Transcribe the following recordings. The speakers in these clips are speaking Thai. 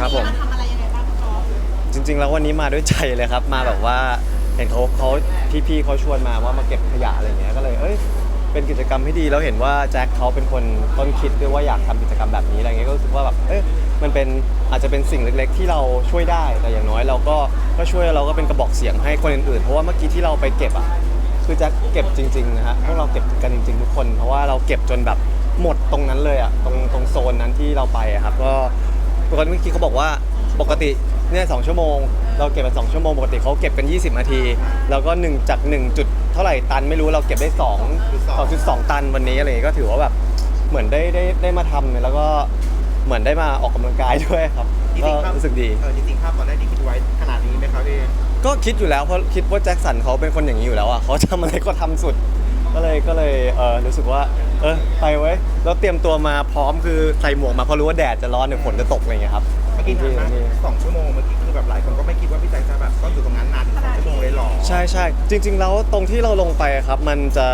ครับผมวันนี้าทำอะไรยังไงบ้างคุณก๊อฟจริง ๆ แล้ววันนี้มาด้วยใจเลยครับ มาแบบว่าเห็นเขาเขาพี่ๆเขาชวนมาว่ามาเก็บขยะอะไรเงี้ยก็เลยเอ้ยเป็นกิจกรรมที่ดีแล้วเห็นว่าแจ็คเขาเป็นคนต้นคิดด้วยว่าอยากทำกิจกรรมแบบนี้อะไรเงี้ยก็รู้สึกว่าแบบเอ้ยมันเป็นอาจจะเป็นสิ่งเล็ก ๆ ที่เราช่วยได้แต่อย่างน้อยเราก็ก็ช่วยเราก็เป็นกระบอกเสียงให้คนอื่นๆเพราะว่าเมื่อกี้ที่เราไปเก็บอะคือแจ็คเก็บจริงๆนะฮะพวกเราเก็บกันจริง ๆ ทุกคน เพราะว่าเราเก็บจนแบบหมดตรงนั้นเลยอะตรงตรงโซนนั้นที่เราไปอะครับก็ ปกติเมื่อกี้เขาบอกว่าปกติเนี่ยสองชั่วโมง เราเก็บมาสองชั่วโมงปกติเขาเก็บกัน 20 นาที แล้วก็1จาก1จุดเท่าไหร่ตันไม่รู้เราเก็บได้2 2.2 ตันวันนี้อะไรอย่างเงี้ยก็ถือว่าแบบเหมือนได้ได้ได้มาทำเนี่ยแล้วก็เหมือนได้มาออกกำลังกายด้วยครับจก็ริงๆภาพรู้สึกดี เออจริงๆภาพตอนแรกที่คิดไว้ขนาดนี้ไหมครับพี่ก็คิดอยู่แล้วเพราะคิดว่าแจ็คสันเขาเป็นคนอย่างนี้อยู่แล้วอะเขาทำอะไรก็ทำสุด ก็เลยก็เลยเออรู้สึกว่าเออไปไว้ยแล้วเตรียมตัวมาพร้อมคือใส่หมวกมาเพราะรู้ว่าแดดจะร้อนเดี๋ยวฝนจะตกอะไรอย่างเงี้ยครับเมื่อกี้ที่ทำนะนี่ สองชั่วโมงเมื่อกี้คือแบบหลายคนก็ไม่คิดว่าพี่แจ็คจะแบบต้องอยู่ตรงนั้นนานถึงสองชั่วโมงเลยหรอใช่ใช่จริง ๆ แล้วตรงที่เราลงไปอะครับ มันจะ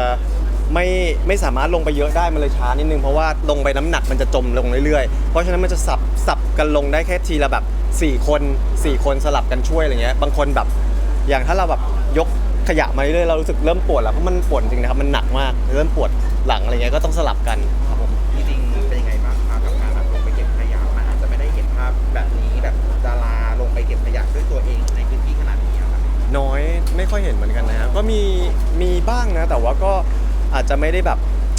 ไม่ไม่สามารถลงไปเยอะได้มันเลยช้านิดนึงเพราะว่าลงไปน้ำหนักมันจะจมลงเรื่อยๆ เพราะฉะนั้นมันจะสับสับกันลงได้แค่ทีละแบบ 4 คน 4 คนสลับกันช่วยอะไรเงี้ยบางคนแบบอย่างถ้าเราแบบยก ขยะมาเรื่อยๆเรารู้สึกเริ่มปวดแล้วเพราะมันปวดจริงนะครับมันหนักมากเริ่มปวดหลังอะไรเงี้ยก็ต้องสลับกันครับผมจริงๆเป็นยังไงบ้างครับกับการแบบลงไปเก็บขยะมันอาจจะไม่ได้เห็นภาพแบบนี้แบบดาราลงไปเก็บขยะด้วยตัวเองในพื้นที่ขนาดนี้อะครับน้อยไม่ค่อยเห็นเหมือนกันนะฮะก็มีมีบ้างนะ แต่ว่าก็อาจจะไม่ได้แบบ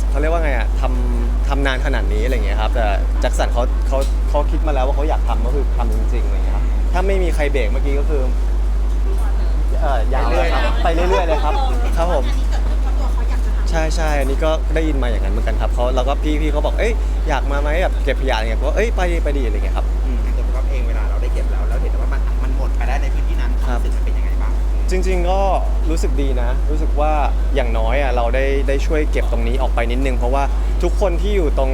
เขาเรียกว่าไงอะทำทำนานขนาดนี้อะไรเงี้ยครับแต่แจ็คสันเขาเขาเขาคิดมาแล้วว่าเขาอยากทำก็คือทำจริงๆอะไรเงี้ยครับถ้าไม่มีใครเบรกเมื่อกี้ก็คือ เอ่อยาวเลยครับไปเรื่อยๆเลยครับครับผมอันนี้เกิดขึ้นเพราะตัวเขาอยากจะทำใช่ใช่อันนี้ก็ได้ยินมาอย่างนั้นเหมือนกันครับเขาแล้วก็พี่พี่เขาบอกเอ้ยอยากมาไหมแบบเก็บขยะอะไรเงี้ยเพราะเอ้ยไปดีไปดีอะไรเงี้ยครับอืมตัวก๊อฟเองเวลาเราได้เก็บแล้วแล้วเห็นว่ามันมันหมดไปได้ในพื้นที่นั้นครับรู้สึกมันเป็นยังไงบ้างจริง ๆ ก็รู้สึกดีนะ รู้สึกว่าอย่างน้อยอะเราได้ได้ช่วยเก็บตรงนี้ออกไปนิดนึง เพราะว่าทุกคนที่อยู่ตรง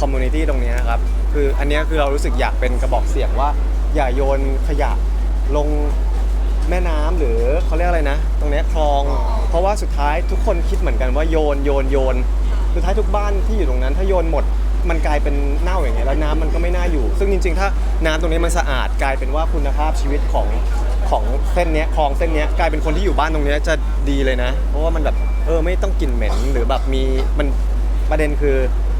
คอมมูนิตี้ตรงเนี้ยครับ คืออันเนี้ยคือเรารู้สึกอยากเป็นกระบอกเสียงว่า อย่าโยนขยะลง แม่น้ำหรือเขาเรียกอะไรนะ ตรงเนี้ยคลอง เพราะว่าสุดท้ายทุกคนคิดเหมือนกันว่าโยนโยนโยน สุดท้ายทุกบ้านที่อยู่ตรงนั้น ถ้าโยนหมดมันกลายเป็นเน่าอย่างเงี้ยแล้วน้ำมันก็ไม่น่าอยู่ ซึ่งจริงๆ ถ้าน้ำตรงนี้มันสะอาดกลายเป็นว่าคุณภาพชีวิตของของเส้นเนี้ยคลองเส้นเนี้ยกลายเป็นคนที่อยู่บ้านตรงเนี้ยจะดีเลยนะ เพราะว่ามันแบบเออไม่ต้องกลิ่นเหม็นหรือแบบมีมันประเด็นคือ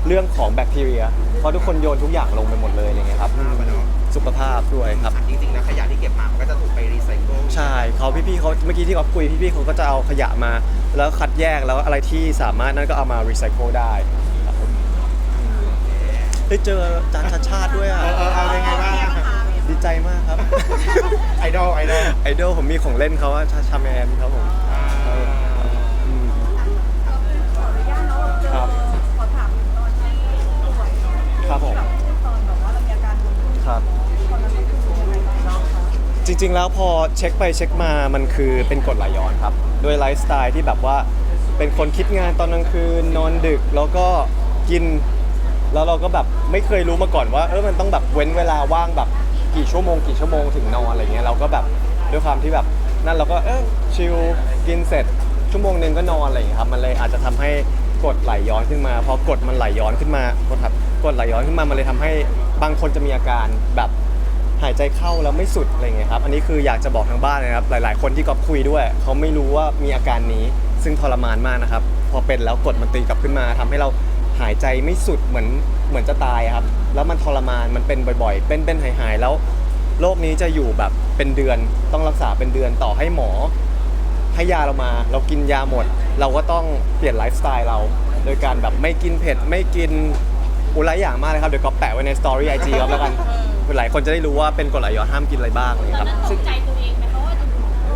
เรื่องของแบคทีเรียเพราะทุกคนโยนทุกอย่างลงไปหมดเลยอย่างเงี้ยครับภาพอะเนาะ สุขภาพด้วยครับ จริงๆแล้วขยะที่เก็บมามันก็จะถูกไปรีไซเคิลใช่เขาพี่ๆเขาเมื่อกี้ที่เขาคุยพี่ๆเขาก็จะเอาขยะมา แล้วคัดแยกแล้วอะไรที่สามารถนั่นก็เอามารีไซเคิลได้ครับผมได้เจออาจารย์ชาติชาติด้วยอะ เออเออเอาเป็นไงบ้างดีใจมากครับ ไอดอลไอดอลไอดอลผมมีของเล่นเขาว่าชาชาแมนครับผมอืมขออนุญาตเนาะเจอครับขอถามตอนที่ป่วยครับผมกับตอนแบบว่าเรามีอาการป่วยครับ ตอนนั้นเป็นยังไงบ้างคะ จริง ๆ แล้วพอเช็คไปเช็คมามันคือเป็นกรดไหลย้อนครับด้วยไลฟ์สไตล์ที่แบบว่าเป็นคนคิดงานตอนกลางคืนนอนดึกแล้วก็กิน แล้วเราก็แบบไม่เคยรู้มาก่อนว่าเออมันต้องแบบเว้นเวลาว่างแบบกี่ชั่วโมงกี่ชั่วโมงถึงนอนอะไรเงี้ยเราก็แบบด้วยความที่แบบนั่นเราก็เออชิลกินเสร็จชั่วโมงหนึ่งก็นอนอะไรอย่างเงี้ยครับมันเลยอาจจะทำให้กดไหลย้อนขึ้นมาพอกดมันไหลย้อนขึ้นมาโทษครับกดไหลย้อนขึ้นมามันเลยทำให้บางคนจะมีอาการแบบ หายใจเข้าแล้วไม่สุดอะไรเงี้ยครับ อันนี้คืออยากจะบอกทางบ้านนะครับ หลาย ๆ คนที่กอบคุยด้วย เขาไม่รู้ว่ามีอาการนี้ ซึ่งทรมานมากนะครับ พอเป็นแล้วกดมันตีกลับขึ้นมาทำให้เราหายใจไม่สุดเหมือนเหมือนจะตายครับ แล้วมันทรมาน มันเป็นบ่อย ๆ เป็นเป็นหายหายๆแล้ว โรคนี้จะอยู่แบบเป็นเดือน ต้องรักษาเป็นเดือนต่อให้หมอ ให้ยาเรามา เรากินยาหมด เราก็ต้องเปลี่ยนไลฟ์สไตล์เรา โดยการแบบไม่กินเผ็ด ไม่กินอุหลาอย่างมากเลยครับ เดี๋ยวก็แปะไว้ในสตอรี่ไอจีครับแล้วกัน หลายคนจะได้รู้ว่าเป็นกรดไหลย้อนห้ามกินอะไรบ้างอะไรอย่างตอเงี้นยครับ นั้นตกใจตัวเองไหมเพราะว่า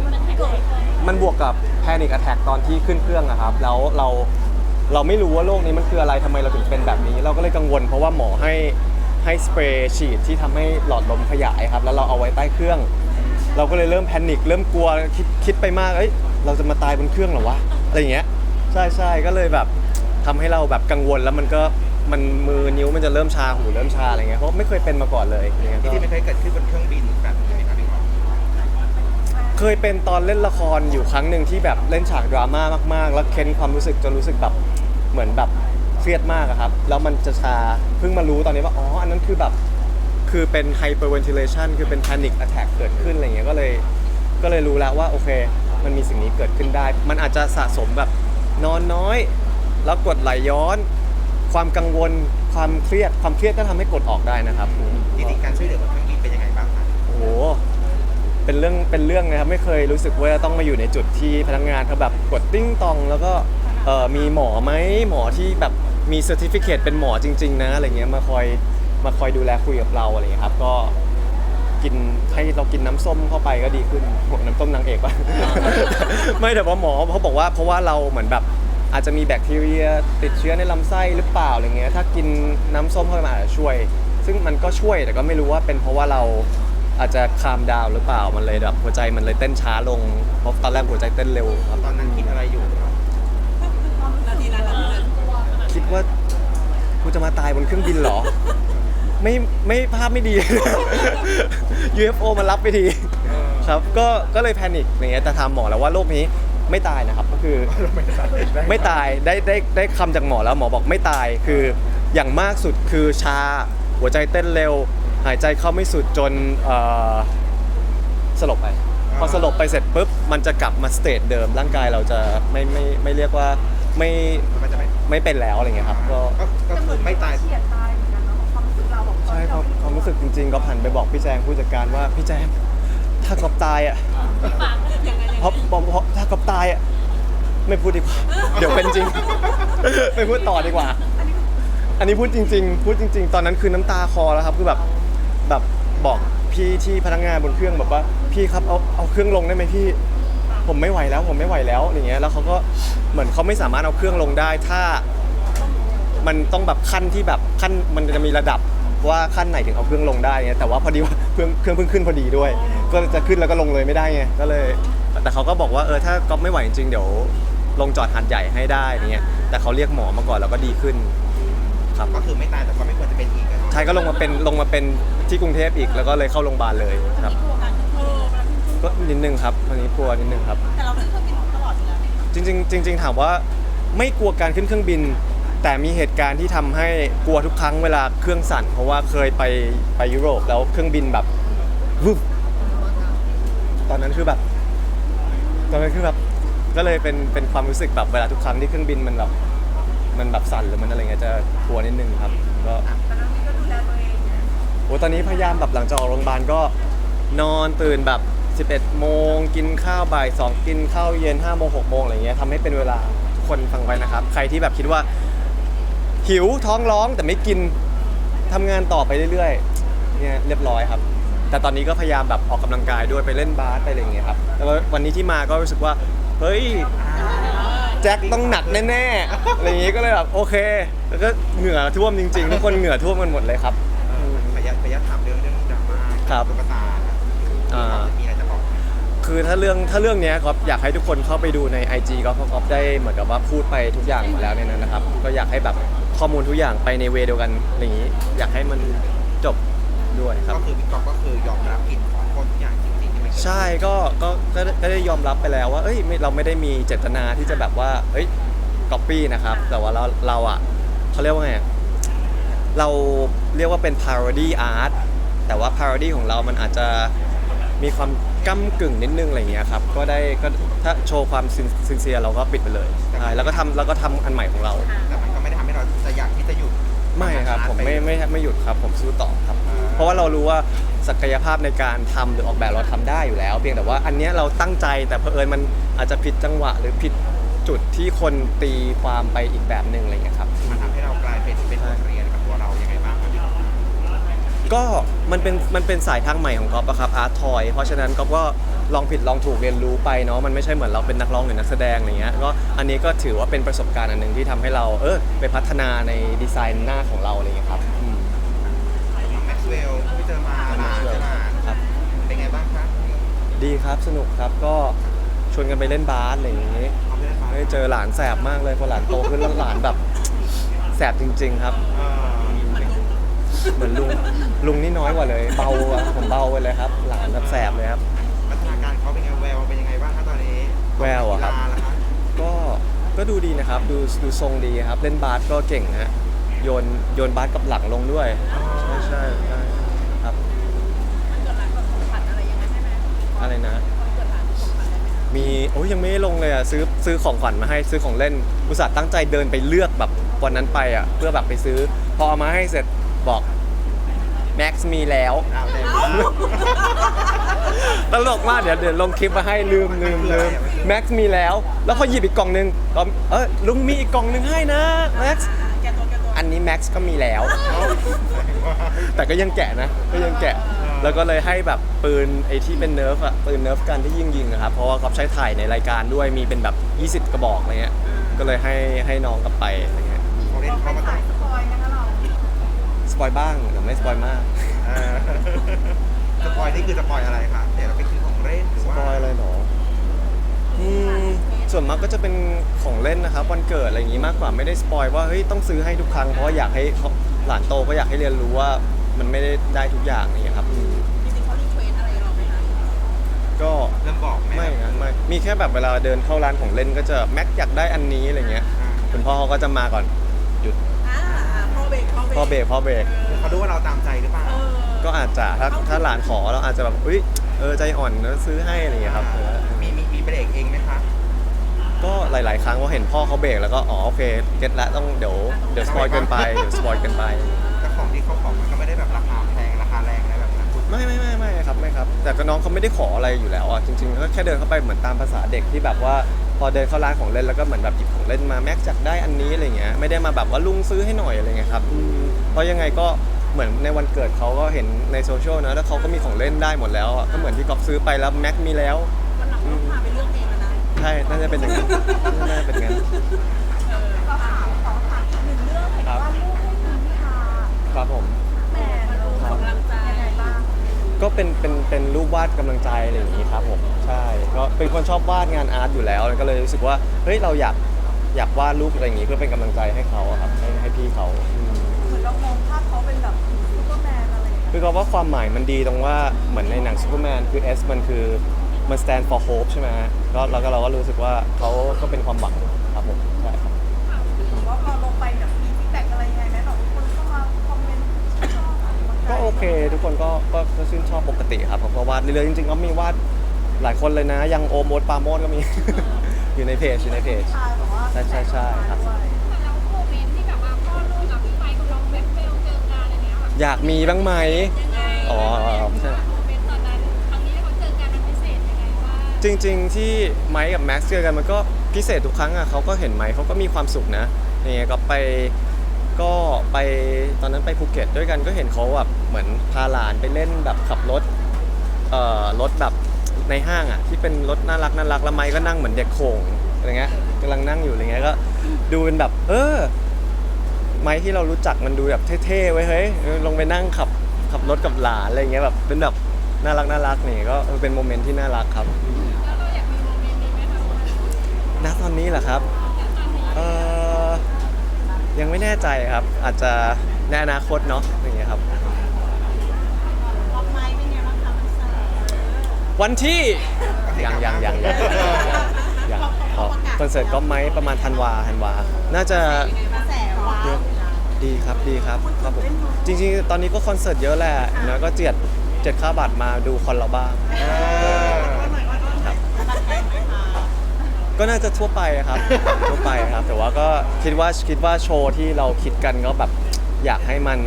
มันหายใจไปมันบวกกับแพนิ c อ t แท k ตอนที่ขึ้นเครื่องอะครับแล้วเราเราไม่รู้ว่าโรคนี้มันคืออะไรทำไมเราถึงเป็นแบบนี้ เราก็เลยกังวล เพราะว่าหมอให้ให้สเปรย์ฉีดที่ทำให้หลอดลมขยายครับ แล้วเราเอาไว้ใต้เครื่อง เราก็เลยเริ่มแพนิคเริ่มกลัวคิดคิดไปมากเอ้ยเราจะมาตายบนเครื่องเหรอวะอะไรอย่างเงี้ยใช่ใช่ก็เลยแบบทำให้เราแบบกังวลแล้วมันก็ มันมือนิ้วมันจะเริ่มชาหูเริ่มชาอะไรเงี้ยเพราะไม่เคยเป็นมาก่อนเลยอย่างเงี้ยที่ก็ ที่ไม่เคยเกิดขึ้นบนเครื่องบินแบบนี้ไหมครับพี่กอฟเคยเป็นตอนเล่นละครอยู่ครั้งหนึ่งที่แบบเล่นฉากดราม่ามากๆ แล้วเค้นความรู้สึกจนรู้สึกแบบเหมือนแบบเครียดมากอะครับ แล้วมันจะชาเพิ่งมารู้ตอนนี้ว่าอ๋ออันนั้นคือแบบคือเป็น hyperventilation คือเป็น panic attack เกิดขึ้นอะไรเงี้ยก็เลยก็เลยรู้แล้วว่าโอเค มันมีสิ่งนี้เกิดขึ้นได้ มันอาจจะสะสมแบบนอนน้อย แล้วกดไหลย้อน ความกังวลความเครียดความเครียดก็ทำให้กดออกได้นะครับ จริงๆการช่วยเหลือบนเครื่องบินเป็นยังไงบ้างคะโอ้โห เป็นเรื่อง เป็นเรื่องนะครับ ไม่เคยรู้สึกว่าต้องมาอยู่ในจุดที่พนักงานเขาแบบกดติ้งตอง แล้วก็เอ่อมีหมอไหมหมอที่แบบมีเซอร์ติฟิเคเป็นหมอจริง ๆ นะอะไรเงี้ย มาคอย มาคอยดูแลคุยกับเราอะไรเงี้ยครับ ก็กินให้เรากินน้ำส้มเข้าไปก็ดีขึ้นโหน้ำส้มนางเอกปะไม่แต่ว่าหมอเขาบอกว่าเพราะว่าเราเหมือนแบบ อาจจะมีแบคทีเรียติดเชื้อในลำไส้หรือเปล่าอะไรเงี้ยถ้ากินน้ำส้มเข้าไปมันอาจจะช่วย ซึ่งมันก็ช่วยแต่ก็ไม่รู้ว่าเป็นเพราะว่าเราอาจจะคามดาวหรือเปล่ามันเลยแบบหัวใจมันเลยเต้นช้าลงเพราะตอนแรกหัวใจเต้นเร็วครับตอนนั้นคิดอะไรอยู่ครับนาทีนั้นคิดว่ากูจะมาตายบนเครื่องบินเหรอ ไม่ไม่ภาพไม่ดี UFO มารับไปที ครับก็ก็เลยแพนิคอะไรเงี้ยแต่ถามหมอแล้วว่าโรคนี้ ไม่ตายนะครับก็คือไม่ตายได้ได้ได้คำจากหมอแล้วหมอบอกไม่ตายคืออย่างมากสุดคือชาหัวใจเต้นเร็ว หายใจเข้าไม่สุดจนเอ่อสลบไปพอสลบไปเสร็จปุ๊บมันจะกลับมาสเตจเดิมร่างกายเราจะไม่ไม่ไม่เรียกว่าไม่มันจะไม่ไม่เป็นแล้วอะไรเงี้ยครับก็ก็ก็คือไม่ตายเฉียดตายเหมือนกันเนาะความรู้สึกเราบอกใช่ความความรู้สึกจริงๆก็ผ่านไปบอกพี่แจงผู้จัดการว่าพี่แจงถ้ากอบตายอะ ไม่พูดดีกว่า เดี๋ยวเป็นจริง ไม่พูดต่อดีกว่า อันนี้พูดจริง ๆ พูดจริง ๆ ตอนนั้นคือน้ำตาคลอแล้วครับ คือแบบแบบบอกพี่ที่พนักงานบนเครื่องแบบว่าพี่ครับเอาเอาเครื่องลงได้ไหมพี่ ผมไม่ไหวแล้วผมไม่ไหวแล้วอย่างเงี้ยแล้วเขาก็เหมือนเขาไม่สามารถเอาเครื่องลงได้ ถ้ามันต้องแบบขั้นที่แบบขั้นมันจะมีระดับว่าขั้นไหนถึงเอาเครื่องลงได้เงี้ยแต่ว่าพอดีว่าเครื่องเครื่องเพิ่งขึ้นพอดีด้วย ก็จะขึ้นแล้วก็ลงเลยไม่ได้ไงก็เลย แต่เขาก็บอกว่าเออถ้าก๊อฟไม่ไหวจริงๆเดี๋ยวลงจอดหัดใหญ่ให้ได้เงี้ยแต่เขาเรียกหมอมาก่อนแล้วก็ดีขึ้นครับก็คือไม่ตายแต่ก็ไม่ควรจะเป็นอีกอะเนาะใช่ก็ลงมาเป็นลงมาเป็นที่กรุงเทพอีกแล้วก็เลยเข้าโรงพยาบาลเลยครับกลัวการเออเวลาขึ้นเครื่องก็นิดนึงครับตอนนี้กลัวนิดนึงครับ แต่เราขึ้นเครื่องบินตลอดอยู่แล้วจริงๆจริง ๆ ถามว่าไม่กลัวการขึ้นเครื่องบิน แต่มีเหตุการณ์ที่ทำให้กลัวทุกครั้งเวลาเครื่องสั่น เพราะว่าเคยไปไปยุโรปแล้วเครื่องบินแบบวุบตอนนั้นคือแบบ ตอนนั้นคือแบบก็เลยเป็นเป็นความรู้สึกแบบเวลาทุกครั้งที่เครื่องบินมันแบบมันแบบสั่นหรือมันอะไรเงี้ยจะกลัวนิดนึงครับก็แต่เรานี่ก็ดูแลตัวเองโอ้ตอนนี้พยายามแบบหลังจากออกโรงพยาบาลก็นอนตื่นแบบ 11 โมง กินข้าวบ่าย 2 กินข้าวเย็น5โมง6โมงอะไรเงี้ยทำให้เป็นเวลาทุกคนฟังไว้นะครับ ใครที่แบบคิดว่า หิวท้องร้องแต่ไม่กินทำงานต่อไปเรื่อยๆเนี่ยเรียบร้อยครับ แต่ตอนนี้ก็พยายามแบบออกกำลังกายด้วยไปเล่นบาสไปอะไรอย่างเงี้ยครับแล้วก็วันนี้ที่มาก็รู้สึกว่าเฮ้ยแจ็คต้องหนักแน่ๆอะไรอย่างงี้ก็เลยแบบโอเค แล้วก็เหงื่อท่วมจริงๆทุกคนเหงื่อท่วมกันหมดเลยครับ เออขยันขยันถามเรื่องเรื่องดราม่าครับ ตุ๊กตาอ่า มีอะไรจะบอกไหมคือถ้าเรื่องถ้าเรื่องเนี้ยครับอยากให้ทุกคนเข้าไปดูใน IG ก็เพราะก๊อฟได้เหมือนกับว่าพูดไปทุกอย่างมาแล้วในนั้นนะครับ ก็อยากให้แบบข้อมูลทุกอย่างไปในเวเดียวกันอย่างนี้ อยากให้มันจบ ด้วยครับ ก็คือพี่กอฟก็คือยอมรับผิดขอโทษทุกอย่างจริงๆที่มันเกิดใช่ก็ก็ก็ก็ได้ยอมรับไปแล้วว่า เอ้ยไม่เราไม่ได้มีเจตนาที่จะแบบว่า เอ้ยก๊อปปี้นะครับ แต่ว่าเราเราอะเขาเรียกว่าไงอะเราเรียกว่าเป็น parody art แต่ว่า parody ของเรามันอาจจะมีความก้ากึ่งนิดนึงอะไรอย่างเงี้ยครับ ก็ได้ก็ถ้าโชว์ความซินเซียเราก็ปิดไปเลยใช่แล้วก็ทำแล้วก็ทำอันใหม่ของเรา แต่มันก็ไม่ได้ทำให้เราจะอยากที่จะหยุดไม่ครับ ผมไม่ไม่ไม่หยุดครับ ผมสู้ต่อครับอ่าเพ ราะว่าเรารู้ว่าศักยภาพในการทำหรือออกแบบเราทำได้อยู่แล้ว เพียงแต่ว่าอันเนี้ยเราตั้งใจแต่เผอิญมันอาจจะผิดจังหวะหรือผิดจุดที่คนตีความไปอีกแบบหนึ่งอะไรเงี้ยครับ มันทำให้เรากลายเป็นเป็นบทเรียนกับตัวเรายังไงบ้างครับพี่ ก็มันเป็นมันเป็นสายทางใหม่ของก๊อฟอะครับอาร์ตทอยเพราะฉะนั้นก๊อฟก็ลองผิดลองถูกเรียนรู้ไปเนาะมันไม่ใช่เหมือนเราเป็นนักร้องหรือนักแสดงอะไรเงี้ยก็อันนี้ก็ถือว่าเป็นประสบการณ์อันหนึ่งที่ทำให้เราเออไปพัฒนาในดีไซน์หน้าของเราอะไรเงี้ยครับอืม น้องแม็กซ์เวลล์ ที่เจอมาหลานเจอหลานครับ เป็นไงบ้างครับดีครับสนุกครับก็ชวนกันไปเล่นบาสอะไรอย่างงี้เขาไม่ได้มาได้เจอหลานแสบมากเลยพอหลานโตขึ้นแล้วหลานแบบแสบจริง ๆ ครับ เออเหมือนลุงลุงนี่น้อยกว่าเลยเบาอะผมเบาไปเลยครับ หลานแบบแสบเลยครับ พัฒนาการเขาเป็นไงแววเป็นยังไงบ้างครับตอนนี้แววอะครับ กีฬาล่ะครับก็ก็ดูดีนะครับ ดูดูทรงดีครับ เล่นบาสก็เก่งฮะโยนโยนบาสกับหลังลงด้วยใช่ใช่ใช่ครับ อะไรนะ มีโอ้ยยังไม่ได้ลงเลยอะซื้อซื้อของขวัญมาให้ซื้อของเล่นอุตส่าห์ตั้งใจเดินไปเลือกแบบวันนั้นไปอะเพื่อแบบไปซื้อ พอเอามาให้เสร็จบอกแม็กซ์มีแล้วตลกมากเดี๋ยวเดี๋ยวลงคลิปมาให้ลืมลืมลืมแม็กซ์มีแล้ว แล้วพอหยิบอีกกล่องนึงก็เออลุงมีอีกกล่องนึงให้นะแม็กซ์อันนี้แม็กซ์ก็มีแล้ว แต่ก็ยังแกะนะก็ยังแกะ แล้วก็เลยให้แบบปืนไอ้ที่เป็นเนิร์ฟอะปืนเนิร์ฟกันที่ยิงยิงๆอะครับเพราะว่าเขาใช้ถ่ายในรายการด้วยมีเป็นแบบ 20 กระบอกอะไรเงี้ยก็เลยให้ให้น้องกลับไปอะไรเงี้ยเขาเล่นเราไปเขามาต้อถ่างยสปอยนะคะเราสปอยบ้างแต่ไม่สปอยมากเออสปอยนี่คือสปอยอะไรคะเดี๋ยวเราไปซื้อของเล่นหรือสว่าปอยอะไรหรออืมส่วนมากก็จะเป็นของเล่นนะครับวันเกิดอะไรอย่างงี้มากกว่าไม่ได้สปอยว่าเฮ้ยต้องซื้อให้ทุกครั้งเพราะว่าอยากให้เขาหลานโตก็อยากให้เรียนรู้ว่ามันไม่ได้ได้ทุกอย่างนี่ครับอืม ก็เริ่มบอกไหมไม่นะไม่มีแค่แบบเวลาเดินเข้าร้านของเล่นก็จะแม็กอยากได้อันนี้อะไรเงี้ยอ่าคุณพ่อเขาก็จะมาก่อนหยุดอ่าพ่อเบรกพ่อเบรกพ่อเบรกเขาดูว่าเราตามใจหรือเปล่า เออก็อาจจะถ้าถ้าหลานขอเราอาจจะแบบอุ้ยเออใจอ่อนแล้วซื้อให้อะไรเงี้ยครับเออมีมีมีเบรกเองไหมคะก็หลาย ๆ ครั้งว่าเห็นพ่อเขาเบรกแล้วก็อ๋อโอเคเก็ตละต้องเดี๋ยวเดี๋ยวสปอยเกินไปเดี๋ยวสปอยเกินไป แต่ของที่เขาของมันก็ไม่ได้แบบราคาแพงราคาแรงอะไรแบบนั้นไม่ไม่ไม่ไม่ครับ ไม่ครับ แต่ก็น้องเขาไม่ได้ขออะไรอยู่แล้วอะจริงๆก็แค่เดินเข้าไปเหมือนตามภาษาเด็กที่แบบว่าพอเดินเข้าร้านของเล่นแล้วก็เหมือนแบบหยิบของเล่นมาแม็กจักได้อันนี้อะไรเงี้ยไม่ได้มาแบบว่าลุงซื้อให้หน่อยอะไรเงี้ยครับอืมเพราะยังไงก็เหมือนในวันเกิดเขาก็เห็นในโซเชียลนะแล้วเขาก็มีของเล่นได้หมดแล้วอะก็เหมือนที่ก๊อฟซื้อไปแล้วแม็กมีแล้ววันหลังต้องพาไปเลือกเองแล้วนะใช่น่าจะเป็นอย่างนั้นน่าจะเป็นอย่างนั้นเออเราถามขอถามอีกหนึ่งเรื่องเห็นว่าลูกให้คุณพิธาครับผมแม่เรา ส่งกำลังใจ ยังไงบ้าง ก็เป็นเป็นเป็นรูปวาดกำลังใจอะไรอย่างนี้ครับผมใช่ก็เป็นคนชอบวาดงานอาร์ตอยู่แล้วก็เลยรู้สึกว่าเฮ้ยเราอยากอยากวาดรูปอะไรอย่างนี้เพื่อเป็นกำลังใจให้เขาอะครับให้ให้พี่เขาอืมเหมือนเรามองภาพเขาเป็นแบบซูเปอร์แมนอะไรอย่างเงี้ยคือเขาว่าความหมายมันดีตรงว่าเหมือนในหนังซูเปอร์แมนคือ S มันคือมัน stand for hope ใช่ไหมฮะก็แล้วก็เราก็รู้สึกว่าเขาก็เป็นความหวัง ก็โอเค ทุกคนก็ก็ก็ชื่นชอบปกติครับผมก็วาดเรื่อยๆจริงๆก็มีวาดหลายคนเลยนะ ยังโอมโมดปาโมดก็มี อยู่ในเพจอยู่ในเพจ ชายแบบว่าใช่ใช่ใช่ครับด้วยแล้วโมเมนต์ที่แบบว่าพ่อลูกกับพี่ไมค์กับน้องแบ็คเบลเจอกันอะไรเงี้ยแบบอยากมีบ้างไหม ยังไงอ๋อใช่ โมเมนต์ตอนนั้นครั้งนี้ที่เขาเจอกันมันพิเศษยังไงบ้างจริง ๆ ที่ไมค์กับแม็กซ์เจอกันมันก็พิเศษทุกครั้งอะเขาก็เห็นไมค์เขาก็มีความสุขนะนี่ก็ไป ก็ไปตอนนั้นไปภูเก็ตด้วยกันก็เห็นเขาแบบเหมือนพาหลานไปเล่นแบบขับรถเอ่อรถแบบในห้างอะที่เป็นรถน่ารักน่ารักแล้วไมค์ก็นั่งเหมือนเด็กโขงอะไรเงี้ยกำลังนั่งอยู่อะไรเงี้ยก็ดูเป็นแบบ เออ ไมค์ที่เรารู้จักมันดูแบบเท่ๆไว้เฮ้ยลงไปนั่งขับขับรถกับหลานอะไรเงี้ยแบบเป็นแบบน่ารักน่ารักนี่ก็เป็นโมเมนต์ที่น่ารักครับนะณตอนนี้เหรอครับ ยังไม่แน่ใจครับ อาจจะในอนาคตเนาะอย่างเงี้ยครับออกไม้เป็นไงบ้างคะมันเสิร์ฟวันที่ยังยังยังยังยังขอคอนเสิร์ตก็ไหมประมาณธันวาธันวา น่าจะกระแสว้าวดีครับดีครับครับผมจริงๆ ตอนนี้ก็คอนเสิร์ตเยอะแหละนะก็เจียดเจ็ดค่าบัตรมาดูคอนเราบ้างครับ ก็น่าจะทั่วไปครับ ทั่วไปครับ แต่ว่าก็คิดว่าคิดว่าโชว์ที่เราคิดกันก็แบบอยากให้มัน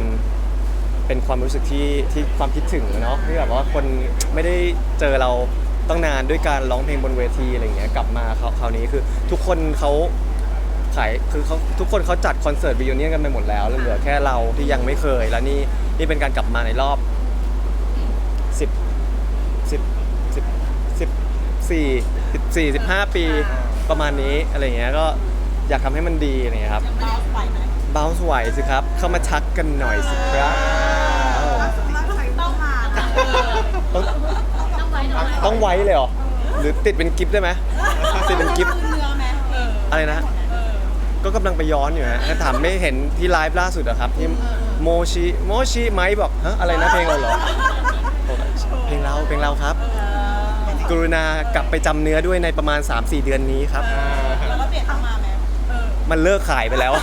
เป็นความรู้สึกที่ที่ความคิดถึงเนาะที่แบบว่าคนไม่ได้เจอเราต้องนานด้วยการร้องเพลงบนเวทีอะไรเงี้ยกลับมาคราวนี้คือทุกคนเขาขายคือเขาทุกคนเขาจัดคอนเสิร์ตวิวเนียกันไปหมดแล้วเหลือแค่เราที่ยังไม่เคย แล้วนี่นี่เป็นการกลับมาในรอบสิบสิบ 14 14 15 ปีประมาณนี้อะไรเงี้ยก็อยากทำให้มันดีอะไรเงี้ยครับเราไหวไหมบ้าสวยสิครับ เข้ามาชักกันหน่อยสิครับต้องต้องต้ไหวต้องไหวต้องไว้เลยหรอหรือติดเป็นกิฟต์ได้ไหมติดเป็นกิฟต์อะไรนะก็กำลังไปย้อนอยู่ฮะถามไม่เห็นที่ไลฟ์ล่าสุดอะครับที่โมชิโมชิไหมบอกฮะอะไรนะเพลงเราเหรอเพลงเราเพลงเราครับ กรุณากลับไปจำเนื้อด้วยในประมาณ 3-4 เดือนนี้ครับ แล้วก็เปลี่ยนเข้ามาไหมเออมันเลิกขายไปแล้ว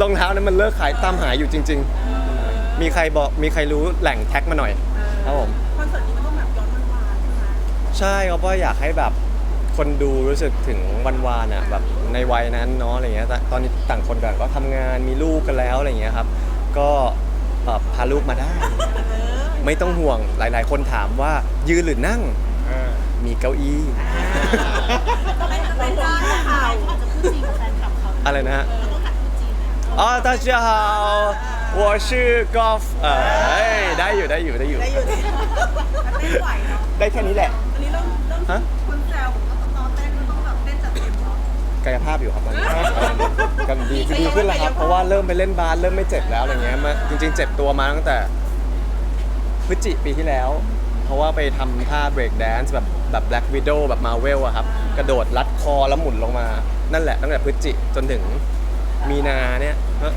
รองเท้านั้นมันเลิกขายตามหาอยู่จริง ๆ มีใครบอกมีใครรู้แหล่งแท็กมาหน่อย ครับผม คอนเสิร์ตนี้มันต้องแบบย้อนวันวานใช่ไหมใช่ครับว่าอยากให้แบบคนดูรู้สึกถึงวันวานอะแบบในวัยนั้นเนาะอะไรเงี้ยแต่ตอนนี้ต่างคนต่างก็ทำงานมีลูกกันแล้วอะไรเงี้ยครับ ก็เอ่อพาลูกมาได้ไม่ต้องห่วงหลาย ๆ คนถามว่ายืนหรือนั่ง เออ มีเก้าอี้ ต้องเป็นเป็นจ้าข่าวอาจจะพูดจริงกับแฟนคลับเขา อะไรนะฮะ เราต้องหัดพูดจริงนะ อ๋อ大家好我是 golf เออเอ้ยได้อยู่ได้อยู่ได้อยู่ ได้อยู่ดิเต้นไหวเนาะ ได้แค่นี้แหละ อันนี้เริ่มเริ่ม ฮะ คนแซวบอกว่าตอนเต้นก็ต้องแบบเต้นจัดเต็มเนาะ กายภาพอยู่ครับตอนนี้กันดีคือดีขึ้นแล้วครับ เพราะว่าเริ่มไปเล่นบาสเริ่มไม่เจ็บแล้วอะไรเงี้ยมาจริง ๆ เจ็บตัวมาตั้งแต่พฤศจิปีที่แล้ว เพราะว่าไปทำท่า break dance แบบแบบ black widow แบบ marvel อะครับ กระโดดรัดคอแล้วหมุนลงมา นั่นแหละตั้งแต่พฤศจิจนถึงมีนาเนี่ยก็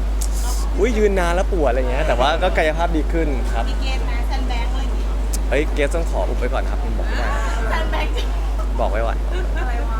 อุ้ยยืนนานแล้วปวดอะไรเงี้ย แต่ว่าก็กายภาพดีขึ้นครับ มีเกณฑ์นะแซนแบงค์อะไรอย่างงี้เฮ้ย เกสต้องขออุบไว้ก่อนครับผมบอกไม่ได้ แซนแบงค์จริงบอกไว้ก่อน อะไรวะ